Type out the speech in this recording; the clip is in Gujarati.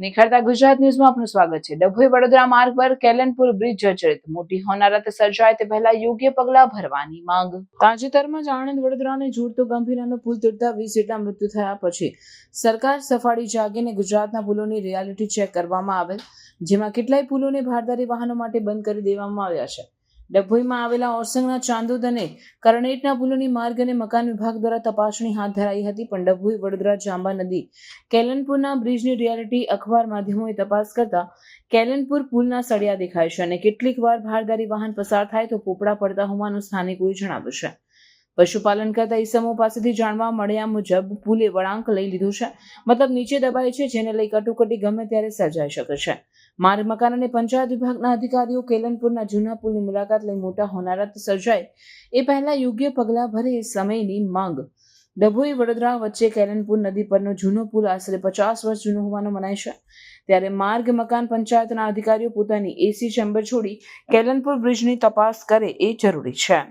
નિખરતા ગુજરાત ન્યૂઝમાં આપનું સ્વાગત છે. ડભોઈ વડોદરા માર્ગ પર કેલનપુર બ્રિજ જર્જરિત. મોટી હોનારત સર્જાય તે પહેલા યોગ્ય પગલા ભરવાની માંગ. તાજેતરમાં જ આણંદ વડોદરાને જોડતો ગંભીરાનો પુલ તૂટતા વીસ જેટલા મૃત્યુ થયા પછી સરકાર સફાળી જાગીને ગુજરાતના પુલોની રિયાલિટી ચેક કરવામાં આવેલ, જેમાં કેટલાય પુલોને ભારદારી વાહનો માટે બંધ કરી દેવામાં આવ્યા છે. ડભોઈમાં આવેલા ઓરસંગના ચાંદોદ અને કરણેટના પુલોની માર્ગ અને મકાન વિભાગ દ્વારા તપાસણી હાથ ધરાઈ હતી, પણ ડભોઈ, વડોદરા, જાંબા નદી, કેલનપુરના બ્રિજની રિયાલિટી અખબાર માધ્યમોએ તપાસ કરતા કેલનપુર પુલના સળિયા દેખાય છે અને કેટલીક વાર ભારદારી વાહન પસાર થાય તો પોપડા પડતા હોવાનું સ્થાનિકોએ જણાવ્યું છે. પશુપાલન કરતા ઈસમો પાસેથી જાણવા મળ્યા મુજબ પુલે વળાંક લઈ લીધું છે. મતલબ નીચે દબાય છે, જેને લઈ કટોકટી ગમે ત્યારે સર્જાઈ શકે છે. માર્ગ, મકાન અને પંચાયત વિભાગના અધિકારીઓ કેલનપુરના જૂના પુલની મુલાકાત લઈ મોટા હોનારત સર્જાય. એ પહેલા યોગ્ય પગલાં ભરે એ સમયની માંગ. ડભોઈ, વડોદરા વચ્ચે કેલનપુર નદી પરનો જૂનો પુલ આશરે પચાસ વર્ષ જૂનો હોવાનો મનાય છે. ત્યારે માર્ગ, મકાન, પંચાયતના અધિકારીઓ પોતાની એસી ચેમ્બર છોડી કેલનપુર બ્રિજની તપાસ કરે એ જરૂરી છે.